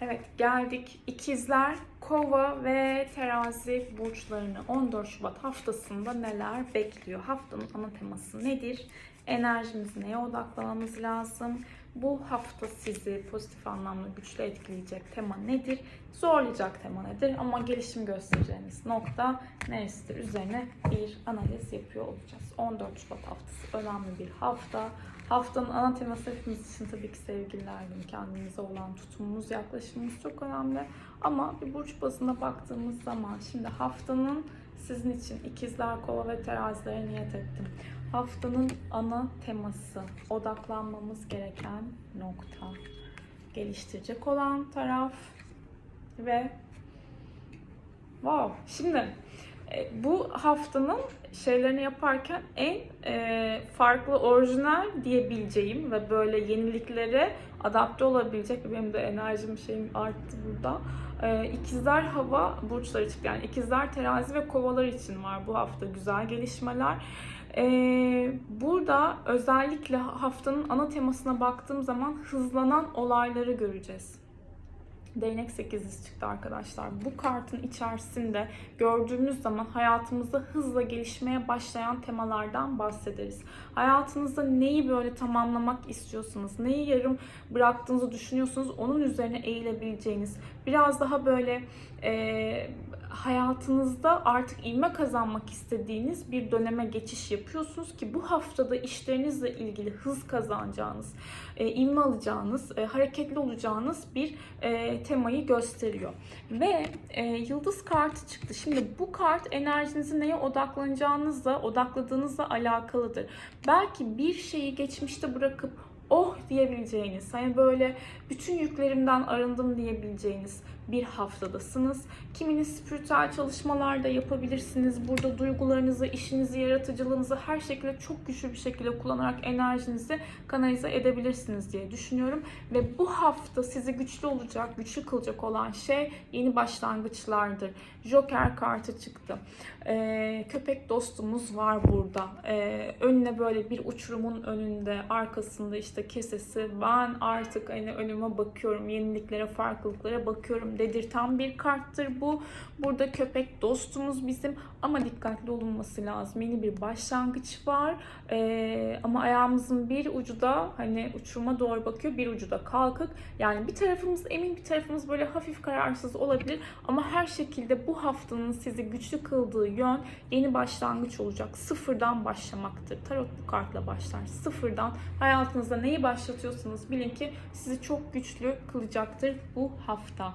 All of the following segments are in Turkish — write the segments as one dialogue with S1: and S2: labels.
S1: Evet geldik. İkizler, Kova ve Terazi burçlarını 14 Şubat haftasında neler bekliyor? Haftanın ana teması nedir? Enerjimiz neye odaklamamız lazım? Bu hafta sizi pozitif anlamda güçlü etkileyecek tema nedir? Zorlayacak tema nedir? Ama gelişim göstereceğiniz nokta neresidir? Üzerine bir analiz yapıyor olacağız. 14 Şubat haftası önemli bir hafta. Haftanın ana teması hepimiz için tabii ki sevgililer günü. Kendimize olan tutumumuz, yaklaşımımız çok önemli. Ama bir burç bazına baktığımız zaman şimdi haftanın sizin için ikizler, kova ve terazilere niyet ettim. Haftanın ana teması, odaklanmamız gereken nokta, geliştirecek olan taraf ve wow. Şimdi bu haftanın şeylerini yaparken en e, farklı, orijinal diyebileceğim ve böyle yeniliklere adapte olabilecek benim de enerjim şeyim arttı burada. E, ikizler hava burçları için yani ikizler terazi ve kovalar için var bu hafta güzel gelişmeler. E, burada özellikle haftanın ana temasına baktığım zaman hızlanan olayları göreceğiz. Değnek 8'lisi çıktı arkadaşlar. Bu kartın içerisinde gördüğümüz zaman hayatımızda hızla gelişmeye başlayan temalardan bahsederiz. Hayatınızda neyi böyle tamamlamak istiyorsanız, neyi yarım bıraktığınızı düşünüyorsunuz, onun üzerine eğilebileceğiniz, biraz daha böyle e, hayatınızda artık ilme kazanmak istediğiniz bir döneme geçiş yapıyorsunuz ki bu haftada işlerinizle ilgili hız kazanacağınız, e, ilme alacağınız, e, hareketli olacağınız bir e, temayı gösteriyor. Ve e, yıldız kartı çıktı. Şimdi bu kart enerjinizi neye odaklanacağınızla, odakladığınızla alakalıdır. Belki bir şeyi geçmişte bırakıp oh diyebileceğiniz, hani böyle bütün yüklerimden arındım diyebileceğiniz bir haftadasınız. Kiminiz spiritüel çalışmalar da yapabilirsiniz. Burada duygularınızı, işinizi, yaratıcılığınızı her şekilde çok güçlü bir şekilde kullanarak enerjinizi kanalize edebilirsiniz diye düşünüyorum. Ve bu hafta sizi güçlü olacak, güçlü kılacak olan şey yeni başlangıçlardır. Joker kartı çıktı. Ee, köpek dostumuz var burada. Ee, önüne böyle bir uçurumun önünde, arkasında işte kesesi. Ben artık hani önüme bakıyorum, yeniliklere, farklılıklara bakıyorum dedirten bir karttır bu. Burada köpek dostumuz bizim ama dikkatli olunması lazım. Yeni bir başlangıç var ee, ama ayağımızın bir ucu da hani uçuruma doğru bakıyor, bir ucu da kalkık. Yani bir tarafımız emin, bir tarafımız böyle hafif kararsız olabilir ama her şekilde bu haftanın sizi güçlü kıldığı yön yeni başlangıç olacak. Sıfırdan başlamaktır. Tarot bu kartla başlar. Sıfırdan hayatınızda neyi başlatıyorsanız bilin ki sizi çok güçlü kılacaktır bu hafta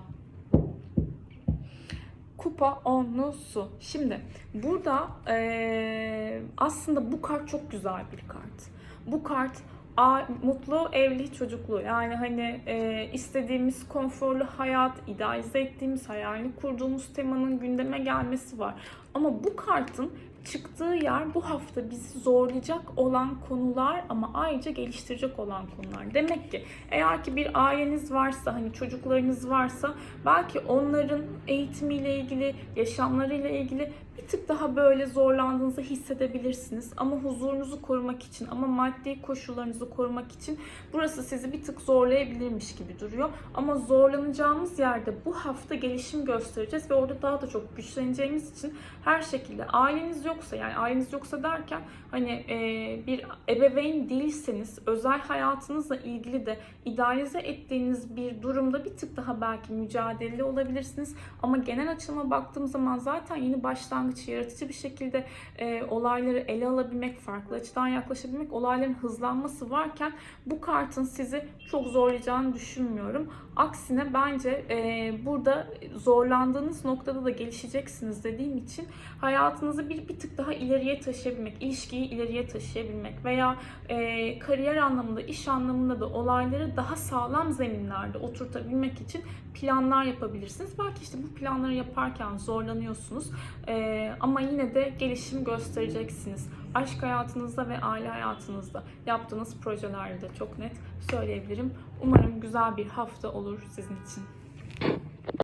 S1: kupa onlusu. Şimdi burada e, aslında bu kart çok güzel bir kart. Bu kart a, mutlu evli çocuklu yani hani e, istediğimiz konforlu hayat, idealize ettiğimiz hayalini kurduğumuz temanın gündeme gelmesi var. Ama bu kartın çıktığı yer bu hafta bizi zorlayacak olan konular ama ayrıca geliştirecek olan konular. Demek ki eğer ki bir aileniz varsa hani çocuklarınız varsa belki onların eğitimiyle ilgili, yaşamlarıyla ilgili bir tık daha böyle zorlandığınızı hissedebilirsiniz. Ama huzurunuzu korumak için ama maddi koşullarınızı korumak için burası sizi bir tık zorlayabilirmiş gibi duruyor. Ama zorlanacağımız yerde bu hafta gelişim göstereceğiz ve orada daha da çok güçleneceğimiz için her şekilde aileniz yoksa yani aileniz yoksa derken hani e, bir ebeveyn değilseniz özel hayatınızla ilgili de idealize ettiğiniz bir durumda bir tık daha belki mücadeleli olabilirsiniz. Ama genel açılıma baktığım zaman zaten yeni başlangıç yaratıcı bir şekilde e, olayları ele alabilmek, farklı açıdan yaklaşabilmek, olayların hızlanması varken bu kartın sizi çok zorlayacağını düşünmüyorum. Aksine bence e, burada zorlandığınız noktada da gelişeceksiniz dediğim için hayatınızı bir, bir tık daha ileriye taşıyabilmek, ilişkiyi ileriye taşıyabilmek veya e, kariyer anlamında, iş anlamında da olayları daha sağlam zeminlerde oturtabilmek için planlar yapabilirsiniz. Belki işte bu planları yaparken zorlanıyorsunuz e, ama yine de gelişim göstereceksiniz. Aşk hayatınızda ve aile hayatınızda yaptığınız projelerde çok net söyleyebilirim. Umarım güzel bir hafta olur sizin için.